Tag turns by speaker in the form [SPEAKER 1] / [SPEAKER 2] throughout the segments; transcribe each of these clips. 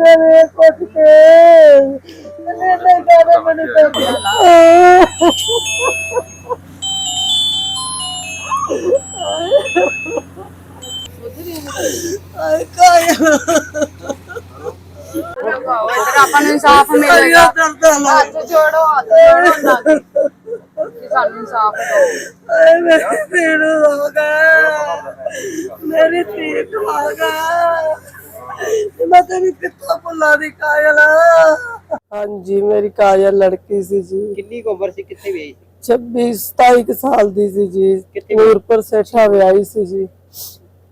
[SPEAKER 1] ਦੇ ਵੇ ਕੁੱਟ ਕੇ ਇਹਨੇ ਨਹੀਂ ਕਹਦਾ ਮੈਨੂੰ ਆਏ ਕਾਇਆ
[SPEAKER 2] ਇਧਰ ਆਪਾਂ ਨੂੰ ਇਨਸਾਫ ਮਿਲੇਗਾ। ਹੱਥ ਜੋੜੋ ਹੱਥ ਜੋੜੋ ਨਾ। ਕਿ ਸਾਨੂੰ ਇਨਸਾਫ ਦਿਓ।
[SPEAKER 1] ਆਏ ਮੇਰੀ ਧੀਣ ਹੋ। ਗਿਆ ਮੇਰੀ ਧੀ ਹੋ। ਗਿਆ ਮੈਂ ਤੇਰੀ ਪਿੱਤਾ ਭੁੱਲਾ ਦੀ ਕਾਇਲ ਹਾਂਜੀ ਮੇਰੀ ਕਾਇਲ ਲੜਕੀ ਸੀ ਜੀ।
[SPEAKER 3] ਕਿੰਨੀ ਕੁ ਉਮਰ ਸੀ? ਕਿੱਥੇ ਵਿਆਹੀ ਸੀ?
[SPEAKER 1] 26 27 ਕੁ ਸਾਲ ਦੀ ਸੀ ਜੀ।
[SPEAKER 3] ਕਿੱਥੇ
[SPEAKER 1] ਨੂਰਪੁਰ ਸੇਠਾ ਵਿਆਹੀ ਸੀ ਜੀ।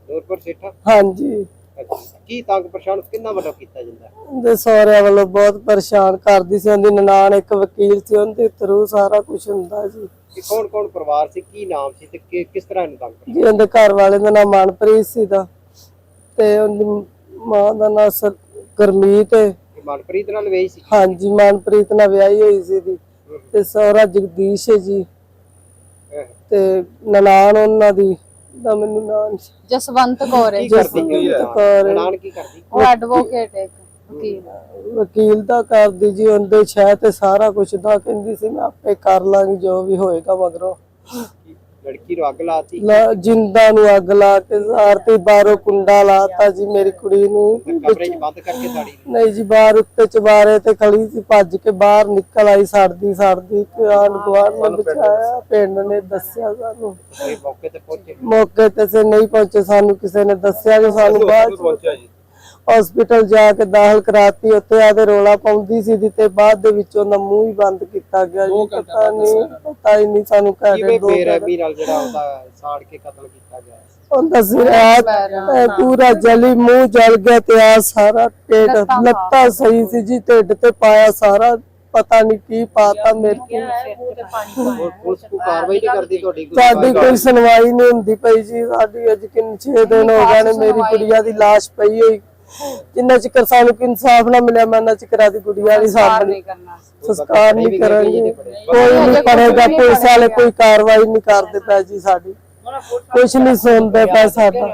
[SPEAKER 3] ਨੂਰਪੁਰ ਸੇਠਾ?
[SPEAKER 1] ਹਾਂਜੀ।
[SPEAKER 3] ਅੱਛਾ। ਕੀ ਤੰਗ ਪਰੇਸ਼ਾਨ ਕਿੰਨਾ ਵੱਲੋਂ ਕੀਤਾ ਜਾਂਦਾ?
[SPEAKER 1] ਦੇ ਸਹੁਰਿਆਂ ਵੱਲੋਂ ਬਹੁਤ ਪਰੇਸ਼ਾਨ ਕਰਦੀ ਸੀ ਉਹਦੀ ਨਨਾਣ ਇੱਕ ਵਕੀਲ ਸੀ ਉਹਦੇ ਥਰੂ ਸਾਰਾ ਕੁਝ ਹੁੰਦਾ ਜੀ।
[SPEAKER 3] ਕਿ ਕੌਣ ਕੌਣ ਪਰਿਵਾਰ ਸੀ? ਕੀ ਨਾਮ ਸੀ ਤੇ ਕਿ- ਕਿਸ ਤਰ੍ਹਾਂ ਇਹਨੂੰ ਤੰਗ ਕਰਦਾ
[SPEAKER 1] ਜੀ ਉਹਦੇ ਘਰ ਵਾਲੇ ਦਾ ਨਾਮ ਮਨਪ੍ਰੀਤ ਸੀ ਦਾ ਤੇ ਉਹਦੀ ਮਾਂ ਦਾ ਨਾਮ ਸਰ ਗਰਮੀਤ ਹੈ।
[SPEAKER 3] ਮਨਪ੍ਰੀਤ ਨਾਲ ਵਿਆਹੀ ਸੀ?
[SPEAKER 1] ਹਾਂਜੀ ਮਨਪ੍ਰੀਤ ਨਾਲ ਵਿਆਹੀ ਹੋਈ ਸੀ ਦੀ ਤੇ ਸਹੁਰਾ ਜਗਦੀਸ਼ ਹੈ ਜੀ। ਤੇ ਨਨਾਣ ਉਹਨਾਂ ਦੀ ਦਾ ਮੈਨੂੰ ਨਾਮ
[SPEAKER 2] ਜਸਵੰਤ ਕੌਰ ਹੈ।
[SPEAKER 1] ਜਸਵੰਤ ਕੌਰ ਹੈ।
[SPEAKER 3] ਨਾਨ ਕੀ ਕਰਦੀ?
[SPEAKER 2] ਉਹ ਐਡਵੋਕੇਟ ਹੈ ਵਕੀਲ।
[SPEAKER 1] ਵਕੀਲ ਦਾ ਕਰਦੀ ਜੀ ਉਹਦੇ ਸ਼ਹਿ ਤੇ ਸਾਰਾ ਕੁਝ ਦਾ ਕਹਿੰਦੀ ਸੀ ਮੈਂ ਆਪੇ ਕਰ ਲਾਂਗੀ ਜੋ ਵੀ ਹੋਏਗਾ ਮਗਰੋਂ।
[SPEAKER 3] ਲੜਕੀ ਨੂੰ ਅੱਗ ਲਾਤੀ?
[SPEAKER 1] ਲਾ- ਜਿੰਦਾ ਨੂੰ ਅੱਗ ਲਾ ਕੇ ਆਰਤੀ ਬਾਹਰੋਂ ਕੁੰਡਾ ਲਾਤਾ ਜੀ ਮੇਰੀ ਕੁੜੀ ਨੂੰ।
[SPEAKER 3] ਕਮਰੇ 'ਚ ਬੰਦ ਕਰਕੇ ਸਾੜੀ
[SPEAKER 1] ਨਹੀਂ ਜੀ ਬਾਹਰ ਉੱਤੇ ਚਬਾਰੇ ਤੇ ਖੜੀ ਸੀ ਭੱਜ ਕੇ ਬਾਹਰ ਨਿਕਲ ਆਈ ਸੜਦੀ ਸੜਦੀ ਆਂਢ ਗੁਆਂਢ ਨੇ ਬਚਾਇਆ ਪਿੰਡ ਨੇ ਦੱਸਿਆ ਸਾਨੂੰ।
[SPEAKER 3] ਇਹ ਮੌਕੇ ਤੇ ਪਹੁੰਚੇ?
[SPEAKER 1] ਮੌਕੇ ਤੇ ਸੇ ਨਹੀਂ ਪਹੁੰਚੇ ਸਾਨੂੰ ਕਿਸੇ ਨੇ ਦੱਸਿਆ ਕਿ ਸਾਨੂੰ ਬਾਅਦ ਹਸਪੀਟਲ ਜਾ ਕੇ ਦਾਖਲ ਕਰਾਤੀ ਉੱਥੇ ਆਦੇ ਰੋਲਾ ਪਾਉਂਦੀ ਸੀ ਦੀ ਤੇ ਬਾਅਦ ਦੇ ਵਿੱਚ ਉਹਦਾ ਮੂੰਹ ਹੀ ਬੰਦ ਕੀਤਾ ਗਿਆ ਜੀ ਪਤਾ ਨਹੀਂ ਪਤਾ ਹੀ ਨਹੀਂ ਸਾਨੂੰ ਘੰਟੇ
[SPEAKER 3] ਕਿਵੇਂ
[SPEAKER 1] ਦੋ
[SPEAKER 3] ਬੇਰਹਿਮੀ ਨਾਲ ਜਿਹੜਾ ਉਹਦਾ ਸਾੜ ਕੇ ਕਤਲ ਕੀਤਾ ਗਿਆ?
[SPEAKER 1] ਉਹਦਾ ਸਿਰ ਆ ਪੂਰਾ ਜਲੀ ਮੂੰਹ ਜਲ ਗਿਆ ਤੇ ਆ ਸਾਰਾ ਢਿੱਡ ਲੱਤਾਂ ਸਹੀ ਸੀ ਜੀ ਢਿੱਡ ਤੇ ਪਾਇਆ ਸਾਰਾ ਪਤਾ ਨਹੀਂ ਕੀ ਪਾਤਾ ਮੇਰੇ ਕੋਲ।
[SPEAKER 3] ਹੋਰ ਪੁਲਿਸ ਕੋ ਕਾਰਵਾਈ ਨਹੀਂ ਕਰਦੀ ਤੁਹਾਡੀ ਕੋਈ
[SPEAKER 1] ਸਾਡੀ ਕੋਈ ਸੁਣਵਾਈ ਨਹੀਂ ਹੁੰਦੀ ਪਈ ਜੀ ਸਾਡੀ ਅੱਜ ਕਿੰਨੇ 6 ਦਿਨ ਹੋ ਗਏ ਨੇ ਮੇਰੀ ਗੁੜੀਆ ਦੀ ਲਾਸ਼ ਪਈ ਹੋਈ। ਜਿੰਨਾ ਚਿਰ ਸਾਨੂੰ ਕੋਈ ਇਨਸਾਫ ਨਾ ਮਿਲਿਆ ਮੈਂ ਨਾ ਚਿਕਰਾ ਦੀ ਗੁੜੀਆ ਨਹੀਂ ਸਾਹਮਣੇ
[SPEAKER 2] ਨਹੀਂ ਕਰਨਾ।
[SPEAKER 1] ਸੰਸਕਾਰ ਨਹੀਂ ਕਰਾਂਗੇ। ਕੋਈ ਨਹੀਂ ਕਰੇਗਾ ਪੁਲਿਸ ਵਾਲੇ ਕੋਈ ਕਾਰਵਾਈ ਨਹੀਂ ਕਰਦੇ ਪਏ ਜੀ ਸਾਡੀ। ਕੁਝ ਨਹੀਂ ਸੁਣਦੇ ਪਏ ਸਾਡਾ।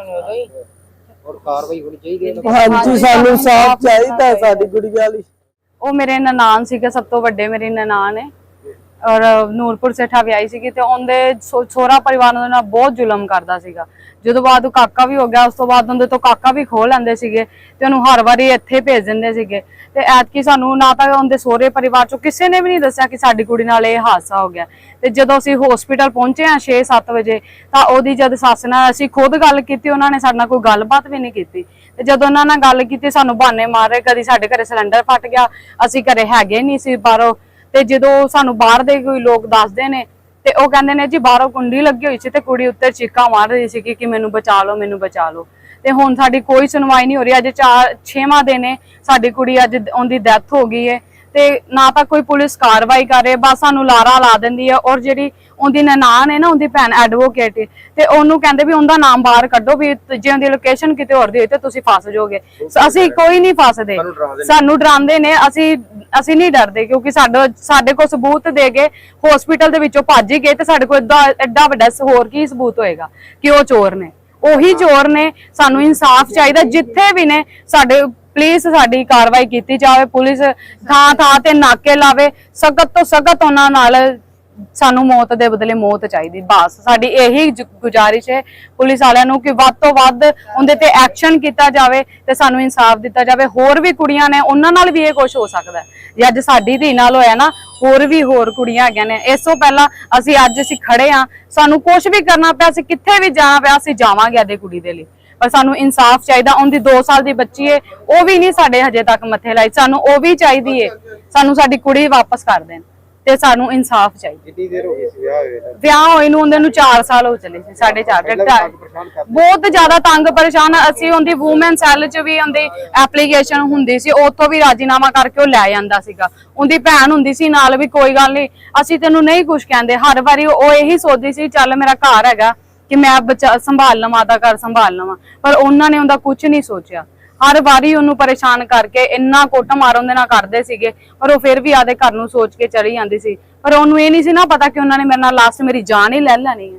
[SPEAKER 3] ਔਰ ਕਾਰਵਾਈ ਹੋਣੀ ਚਾਹੀਦੀ ਹੈ
[SPEAKER 1] ਹਾਂਜੀ ਸਾਨੂੰ ਇਨਸਾਫ ਚਾਹੀਦਾ ਹੈ ਸਾਡੀ ਗੁੜੀਆ ਲਈ।
[SPEAKER 2] ਉਹ ਮੇਰੇ ਨਨਾਣ ਸੀਗੇ ਸਭ ਤੋਂ ਵੱਡੇ ਮੇਰੀ ਨਨਾਣ ਹੈ। ਔਰ ਨੂਰਪੁਰ ਸੇਠਾ ਵਿਆਹੀ ਸੀਗੀ ਤੇ ਉਹਦੇ ਸਹੁਰਾ ਪਰਿਵਾਰ ਉਹਦੇ ਨਾਲ ਬਹੁਤ ਜ਼ੁਲਮ ਕਰਦਾ ਸੀਗਾ। ਜਦੋਂ ਬਾਅਦ ਉਹ ਕਾਕਾ ਵੀ ਹੋ ਗਿਆ, ਉਸ ਤੋਂ ਬਾਅਦ ਉਹਦੇ ਤੋਂ ਕਾਕਾ ਵੀ ਖੋਹ ਲੈਂਦੇ ਸੀਗੇ ਤੇ ਉਹਨੂੰ ਹਰ ਵਾਰੀ ਇੱਥੇ ਭੇਜ ਦਿੰਦੇ ਸੀਗੇ। ਤੇ ਐਤਕੀ ਸਾਨੂੰ ਨਾ ਤਾਂ ਉਹਦੇ ਸਹੁਰੇ ਪਰਿਵਾਰ ਚੋਂ ਕਿਸੇ ਨੇ ਵੀ ਨਹੀਂ ਦੱਸਿਆ ਕਿ ਸਾਡੀ ਕੁੜੀ ਨਾਲ ਇਹ ਹਾਦਸਾ ਹੋ ਗਿਆ। ਤੇ ਜਦੋਂ ਅਸੀਂ ਹਸਪੀਟਲ ਪਹੁੰਚੇ ਆ 6-7 ਵਜੇ, ਤਾਂ ਉਹਦੀ ਜਦ ਸੱਸ ਨਾਲ ਅਸੀਂ ਖੁਦ ਗੱਲ ਕੀਤੀ, ਉਹਨਾਂ ਨੇ ਸਾਡੇ ਨਾਲ ਕੋਈ ਗੱਲਬਾਤ ਵੀ ਨਹੀਂ ਕੀਤੀ। ਤੇ ਜਦੋਂ ਉਹਨਾਂ ਨਾਲ ਗੱਲ ਕੀਤੀ, ਸਾਨੂੰ ਬਹਾਨੇ ਮਾਰ ਰਹੇ ਕਦੀ ਸਾਡੇ ਘਰੇ ਸਿਲੰਡਰ ਫਟ ਗਿਆ, ਅਸੀਂ ਘਰੇ ਹੈਗੇ ਨਹੀਂ ਸੀ ਬਾਹਰੋਂ। ਤੇ ਜਦੋਂ ਸਾਨੂੰ ਬਾਹਰ ਦੇ ਕੋਈ ਲੋਕ ਦੱਸਦੇ ਨੇ ਤੇ ਉਹ ਕਹਿੰਦੇ ਨੇ ਜੀ ਬਾਹਰੋਂ ਕੁੰਡੀ ਲੱਗੀ ਹੋਈ ਸੀ ਤੇ ਕੁੜੀ ਉੱਤੇ ਚੀਕਾਂ ਮਾਰ ਰਹੀ ਸੀ ਕਿ ਮੈਨੂੰ ਬਚਾ ਲਓ, ਮੈਨੂੰ ਬਚਾ ਲਓ। ਤੇ ਹੁਣ ਸਾਡੀ ਕੋਈ ਸੁਣਵਾਈ ਨਹੀਂ ਹੋ ਰਹੀ। ਅੱਜ 4 6ਵਾਂ ਦਿਨ ਹੈ ਸਾਡੀ ਕੁੜੀ ਅੱਜ ਉਹਦੀ ਡੈਥ ਹੋ ਗਈ ਹੈ ਤੇ ਨਾ ਤਾਂ ਕੋਈ ਪੁਲਿਸ ਕਾਰਵਾਈ ਕਰ ਰਹੀ ਬਸ ਸਾਨੂੰ ਲਾਰਾ ਲਾ ਦਿੰਦੀ ਹੈ ਔਰ ਜਿਹੜੀ ਉਹਦੀ ਨਨਾਣ ਹੈ ਨਾ ਉਹਦੀ ਭੈਣ ਐਡਵੋਕੇਟ ਤੇ ਉਹਨੂੰ ਕਹਿੰਦੇ ਵੀ ਉਹਦਾ ਨਾਮ ਬਾਹਰ ਕੱਢੋ ਵੀ ਜੇ ਉਹਦੀ ਲੋਕੇਸ਼ਨ ਕਿਤੇ ਹੋਰ ਦੀ ਹੋਈ ਤੇ ਤੁਸੀਂ ਫਸ ਜਾਓਗੇ। ਸੋ ਅਸੀਂ ਕੋਈ ਨਹੀਂ ਫਸਦੇ। ਸਾਨੂੰ ਡਰਾਉਂਦੇ ਨੇ ਅਸੀਂ ਅਸੀਂ ਨਹੀਂ ਡਰਦੇ ਕਿਉਂਕਿ ਸਾਡਾ ਸਾਡੇ ਕੋਲ ਸਬੂਤ ਦੇ ਗਏ ਹਸਪੀਟਲ ਦੇ ਵਿੱਚੋਂ ਭੱਜ ਹੀ ਗਏ ਤੇ ਸਾਡੇ ਕੋਲ ਐਡਾ ਵੱਡਾ ਹੋਰ ਕੀ ਸਬੂਤ ਹੋਏਗਾ ਕਿ ਉਹ ਚੋਰ ਨੇ। ਉਹੀ ਚੋਰ ਨੇ ਸਾਨੂੰ ਇਨਸਾਫ ਚਾਹੀਦਾ ਜਿੱਥੇ ਵੀ ਨੇ ਸਾਡੇ ਪਲੀਜ਼ ਸਾਡੀ ਕਾਰਵਾਈ ਕੀਤੀ ਜਾਵੇ, ਪੁਲਿਸ ਥਾਂ ਥਾਂ ਤੇ ਨਾਕੇ ਲਾਵੇ, ਸਖਤ ਤੋਂ ਸਖਤ ਉਹਨਾਂ ਨਾਲ ਸਾਨੂੰ ਮੌਤ ਦੇ ਬਦਲੇ ਮੌਤ ਚਾਹੀਦੀ। ਬਸ, ਸਾਡੀ ਇਹੀ ਜ- ਗੁਜ਼ਾਰਿਸ਼ ਹੈ ਪੁਲਿਸ ਵਾਲਿਆਂ ਨੂੰ ਕਿ ਵੱਧ ਤੋਂ ਵੱਧ ਉਹਦੇ ਤੇ ਐਕਸ਼ਨ ਕੀਤਾ ਜਾਵੇ ਤੇ ਸਾਨੂੰ ਇਨਸਾਫ ਦਿੱਤਾ ਜਾਵੇ। ਹੋਰ ਵੀ ਕੁੜੀਆਂ ਨੇ, ਉਹਨਾਂ ਨਾਲ ਵੀ ਇਹ ਕੁਝ ਹੋ ਸਕਦਾ ਹੈ। ਜੇ ਅੱਜ ਸਾਡੀ ਧੀ ਨਾਲ ਹੋਇਆ ਨਾ, ਹੋਰ ਵੀ ਹੋਰ ਕੁੜੀਆਂ ਹੈਗੀਆਂ ਨੇ। ਇਸ ਤੋਂ ਪਹਿਲਾਂ ਅਸੀਂ ਅੱਜ ਅਸੀਂ ਖੜੇ ਆ ਸਾਨੂੰ ਕੁਝ ਵੀ ਕਰਨਾ ਪਿਆ, ਅਸੀਂ ਕਿੱਥੇ ਵੀ ਜਾਣਾ ਪਿਆ, ਅਸੀਂ ਜਾਵਾਂਗੇ ਆਦੇ ਕੁੜੀ ਦੇ ਲਈ। ਪਰ ਸਾਨੂੰ ਇਨਸਾਫ ਚਾਹੀਦਾ ਉਹਦੀ 2 ਸਾਲ ਦੀ ਬੱਚੀ ਏ ਉਹ ਵੀ ਨਹੀਂ ਸਾਡੇ ਹਜੇ ਤੱਕ ਮੱਥੇ ਲਾਈ। ਸਾਨੂੰ ਉਹ ਵੀ ਚਾਹੀਦੀ ਏ ਸਾਨੂੰ ਸਾਡੀ ਕੁੜੀ ਵਾਪਸ ਕਰ ਦੇਣ ਤੇ ਸਾਨੂੰ ਇਨਸਾਫ ਚਾਹੀਦਾ।
[SPEAKER 3] ਕਿੰਨੀ ਦੇਰ ਹੋ ਗਈ ਸੀ ਵਿਆਹ ਹੋਏ ਨੂੰ?
[SPEAKER 2] ਵਿਆਹ ਹੋਏ ਨੂੰ ਉਹਦੇ ਨੂੰ 4 ਸਾਲ ਹੋ ਚਲੇ ਸੀ 4.5
[SPEAKER 3] ਪਹਿਲਾਂ ਵੀ ਤੰਗ ਪਰੇਸ਼ਾਨ ਕਰਦੇ
[SPEAKER 2] ਬਹੁਤ ਜ਼ਿਆਦਾ ਤੰਗ ਪਰੇਸ਼ਾਨ ਅਸੀਂ ਉਹਦੀ ਔਮਨ ਸੈੱਲ 'ਚ ਵੀ ਉਹਦੀ ਐਪਲੀਕੇਸ਼ਨ ਹੁੰਦੀ ਸੀ ਉੱਥੋਂ ਵੀ ਰਾਜੀਨਾਮਾ ਕਰਕੇ ਉਹ ਲੈ ਜਾਂਦਾ ਸੀਗਾ। ਉਹਦੀ ਭੈਣ ਹੁੰਦੀ ਸੀ ਨਾਲ ਵੀ ਕੋਈ ਗੱਲ ਨਹੀਂ ਅਸੀਂ ਤੈਨੂੰ ਨਹੀਂ ਕੁਝ ਕਹਿੰਦੇ ਹਰ ਵਾਰੀ ਉਹ ਇਹੀ ਸੋਚਦੀ ਸੀ ਚੱਲ ਮੇਰਾ ਘਰ ਹੈਗਾ ਕਿ ਮੈਂ ਬੱਚਾ ਸੰਭਾਲ ਲਵਾਂ ਦਾ ਘਰ ਸੰਭਾਲ ਲਵਾਂ। ਪਰ ਉਹਨਾਂ ਨੇ ਉਹਦਾ ਕੁਝ ਨਹੀਂ ਸੋਚਿਆ। ਹਰ ਵਾਰੀ ਉਹਨੂੰ ਪਰੇਸ਼ਾਨ ਕਰਕੇ ਇੰਨਾ ਕੁੱਟ ਮਾਰ ਉਹਦੇ ਨਾਲ ਕਰਦੇ ਸੀਗੇ, ਪਰ ਉਹ ਫਿਰ ਵੀ ਆਦੇ ਘਰ ਨੂੰ ਸੋਚ ਕੇ ਚਲੀ ਜਾਂਦੀ ਸੀ। ਪਰ ਉਹਨੂੰ ਇਹ ਨਹੀਂ ਸੀ ਨਾ ਪਤਾ ਕਿ ਉਹਨਾਂ ਨੇ ਮੇਰੇ ਨਾਲ ਲਾਸਟ ਮੇਰੀ ਜਾਨ ਹੀ ਲੈ ਲੈਣੀ ਹੈ।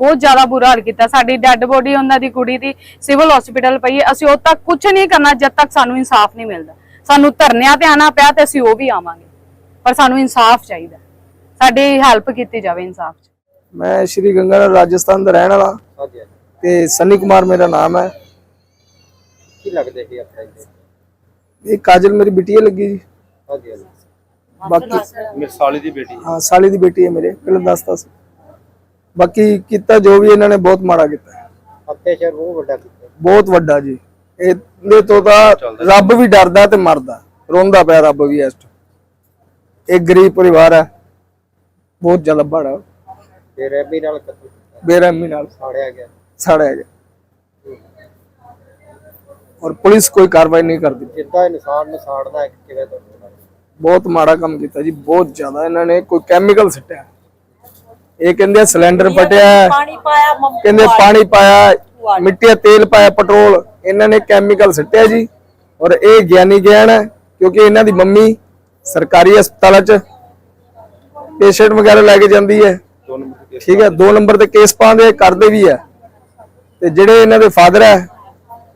[SPEAKER 2] ਬਹੁਤ ਜ਼ਿਆਦਾ ਬੁਰਾ ਹਾਲ ਕੀਤਾ। ਸਾਡੀ ਡੈੱਡ ਬੋਡੀ ਉਹਨਾਂ ਦੀ ਕੁੜੀ ਦੀ ਸਿਵਲ ਹਸਪੀਟਲ ਪਈ ਹੈ। ਅਸੀਂ ਉਦ ਤੱਕ ਕੁਝ ਨਹੀਂ ਕਰਨਾ, ਜਦ ਤੱਕ ਸਾਨੂੰ ਇਨਸਾਫ ਨਹੀਂ ਮਿਲਦਾ। ਸਾਨੂੰ ਧਰਨਿਆਂ ਤੇ ਆਣਾ ਪਿਆ ਤੇ ਅਸੀਂ ਉਹ ਵੀ ਆਵਾਂਗੇ। ਪਰ ਸਾਨੂੰ ਇਨਸਾਫ ਚਾਹੀਦਾ ਸਾਡੀ ਹੈਲਪ ਕੀਤੀ ਜਾਵੇ ਇਨਸਾਫ
[SPEAKER 4] ਮੈਂ ਸ਼੍ਰੀ ਗੰਗਾਨਗਰ ਰਾਜਸਥਾਨ ਦਾ ਰਹਿਣ ਵਾਲਾ।
[SPEAKER 3] ਹਾਂਜੀ ਹਾਂਜੀ।
[SPEAKER 4] ਤੇ ਸਨੀ ਕੁਮਾਰ ਮੇਰਾ ਨਾਮ ਹੈ।
[SPEAKER 3] ਕੀ ਲੱਗਦੇ ਸੀ ਆਪਣੇ ਜੀ?
[SPEAKER 4] ਇਹ ਕਾਜਲ ਮੇਰੀ ਬਿਟੀਆ ਲੱਗੀ ਜੀ।
[SPEAKER 3] ਹਾਂਜੀ ਹਾਂਜੀ।
[SPEAKER 4] ਬਾਕੀ
[SPEAKER 3] ਮੇਰੇ ਸਾਲੀ ਦੀ ਬੇਟੀ।
[SPEAKER 4] ਹਾਂ ਸਾਲੀ ਦੀ ਬੇਟੀ ਹੈ ਮੇਰੇ। ਪਹਿਲਾਂ ਦੱਸਤਾ ਸੀ। ਬਾਕੀ ਕੀਤਾ ਜੋ ਵੀ ਇਹਨਾਂ ਨੇ ਬਹੁਤ ਮਾੜਾ ਕੀਤਾ।
[SPEAKER 3] ਅਤਿਆਚਾਰ ਬਹੁਤ ਵੱਡਾ ਕੀਤਾ।
[SPEAKER 4] ਬਹੁਤ ਵੱਡਾ ਜੀ। ਇਹਦੇ ਤੋਂ ਤਾਂ ਰੱਬ ਵੀ ਡਰਦਾ ਤੇ ਮਰਦਾ। ਰੋਂਦਾ ਪਿਆ ਰੱਬ ਵੀ ਇਸ ਟਾਈਮ। ਇੱਕ ਗਰੀਬ ਪਰਿਵਾਰ ਹੈ। ਬਹੁਤ ਜ਼ਿਆਦਾ ਬੜਾ
[SPEAKER 3] ਤੇ ਨਾਲ ਕਤਲ
[SPEAKER 4] ਬੇਰਹਿਮੀ ਨਾਲ।
[SPEAKER 3] ਸਾੜਿਆ ਗਿਆ।
[SPEAKER 4] ਸਾੜਿਆ ਗਿਆ। ਔਰ ਪੁਲਿਸ ਕੋਈ ਕਾਰਵਾਈ ਨਹੀਂ ਕਰਦੀ।
[SPEAKER 3] ਜਿੱਦਾਂ ਇਨਸਾਨ ਨੂੰ ਸਾੜਦਾ ਹੈ ਕਿਵੇਂ ਲੱਗਦਾ?
[SPEAKER 4] ਬਹੁਤ ਮਾੜਾ ਕੰਮ ਕੀਤਾ ਜੀ ਬਹੁਤ ਜ਼ਿਆਦਾ। ਇਹਨਾਂ ਨੇ ਕੋਈ ਕੈਮੀਕਲ ਸਿੱਟਿਆ। ਇਹ ਕਹਿੰਦੇ ਸਿਲੰਡਰ ਫਟਿਆ
[SPEAKER 5] ਪਾਣੀ ਪਾਇਆ
[SPEAKER 4] ਕਹਿੰਦੇ ਪਾਣੀ ਪਾਇਆ ਮਿੱਟੀ ਤੇਲ ਪਾਇਆ ਪੈਟਰੋਲ। ਇਹਨਾਂ ਨੇ ਕੈਮੀਕਲ ਸਿੱਟਿਆ ਜੀ। ਔਰ ਇਹ ਗਿਆਨੀ ਗਿਆਨ ਹੈ ਕਿਉਂਕਿ ਇਹਨਾਂ ਦੀ ਮੰਮੀ ਸਰਕਾਰੀ ਹਸਪਤਾਲਾਂ 'ਚ ਪੇਸ਼ੈਂਟ ਵਗੈਰਾ ਲੈ ਕੇ ਜਾਂਦੀ ਹੈ। ਠੀਕ ਹੈ ਦੋ ਨੰਬਰ ਤੇ ਕੇਸ ਪਾਉਂਦੇ ਕਰਦੇ ਵੀ ਹੈ ਤੇ ਜਿਹੜੇ ਇਹਨਾਂ ਦੇ ਫਾਦਰ ਹੈ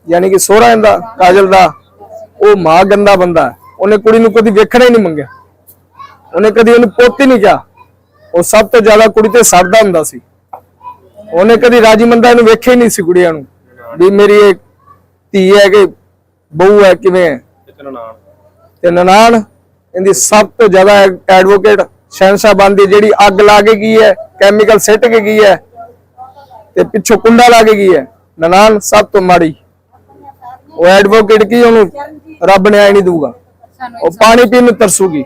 [SPEAKER 4] ਯਾਨੀ ਕਿ ਸੋਹਰਾ ਇਹਦਾ ਕਾਜਲ ਦਾ ਉਹ ਮਾਂ ਗੰਦਾ ਬੰਦਾ। ਉਹਨੇ ਕੁੜੀ ਨੂੰ ਕਦੀ ਵੇਖਣਾ ਹੀ ਨਹੀਂ ਮੰਗਿਆ। ਉਹਨੇ ਕਦੀ ਉਹਨੂੰ ਪੁੱਤ ਨਹੀਂ ਕਿਹਾ। ਉਹ ਸਭ ਤੋਂ ਜ਼ਿਆਦਾ ਕੁੜੀ ਤੇ ਸੜਦਾ ਹੁੰਦਾ ਸੀ। ਉਹਨੇ ਕਦੀ ਰਾਜੀ ਮੰਦਾ ਇਹਨੂੰ ਵੇਖਿਆ ਹੀ ਨਹੀਂ ਸੀ ਕੁੜੀਆਂ ਨੂੰ। ਵੀ ਮੇਰੀ ਇਹ ਧੀ ਹੈ ਕਿ ਬਹੂ ਹੈ ਕਿਵੇਂ ਹੈ? ਤੇ ਨਨਾਣ। ਇਹਦੀ ਸਭ ਤੋਂ ਜ਼ਿਆਦਾ ਐਡਵੋਕੇਟ ਸ਼ਹਿਨशाह ਬੰਦੀ ਜਿਹੜੀ ਅੱਗ ਲਾ ਕੇ ਗਈ ਹੈ ਕੈਮੀਕਲ ਸਿੱਟ ਕੇ ਗਈ ਹੈ ਤੇ ਪਿੱਛੋਂ ਕੁੰਡਾ ਲਾ ਕੇ ਗਈ ਹੈ। ਨਨਾਣ ਸਭ ਤੋਂ ਮਾੜੀ। ਉਹ ਐਡਵੋਕੇਟ ਕੀ ਉਹਨੂੰ? ਰੱਬ ਨੇ ਆਈ ਨਹੀਂ ਦਊਗਾ। ਉਹ ਪਾਣੀ ਪੀਣ ਨੂੰ ਤਰਸੂਗੀ।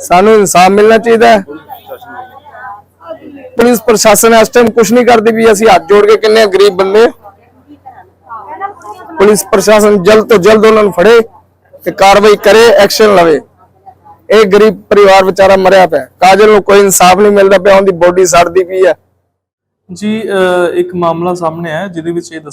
[SPEAKER 4] ਸਾਨੂੰ ਇਨਸਾਫ ਮਿਲਣਾ ਚਾਹੀਦਾ ਹੈ। ਪੁਲਿਸ ਪ੍ਰਸ਼ਾਸਨ ਇਸ ਟਾਈਮ ਕੁਝ ਨਹੀਂ ਕਰਦੀ ਵੀ ਅਸੀਂ ਹੱਥ ਜੋੜ ਕੇ ਕਿੰਨੇ ਗਰੀਬ ਬੰਦੇ। ਪੁਲਿਸ ਪ੍ਰਸ਼ਾਸਨ ਜਲਦ ਤੋਂ ਜਲਦ ਉਹਨਾਂ ਨੂੰ ਫੜੇ ਤੇ ਕਾਰਵਾਈ ਕਰੇ ਐਕਸ਼ਨ ਲਵੇ। ਇਹ ਗਰੀਬ ਪਰਿਵਾਰ ਵਿਚਾਰਾ ਮਰਿਆ ਪਿਆ ਕਾਜਲ ਨੂੰ ਕੋਈ ਇਨਸਾਫ ਨਹੀਂ ਮਿਲਦਾ ਪਿਆ, ਉਹਦੀ ਬੋਡੀ ਸੜਦੀ ਪਈ ਹੈ।
[SPEAKER 6] ਜੀ, ਅਹ, ਇੱਕ ਮਾਮਲਾ ਸਾਹਮਣੇ ਆਇਆ, ਜਿਹਦੇ ਵਿੱਚ ਇਹ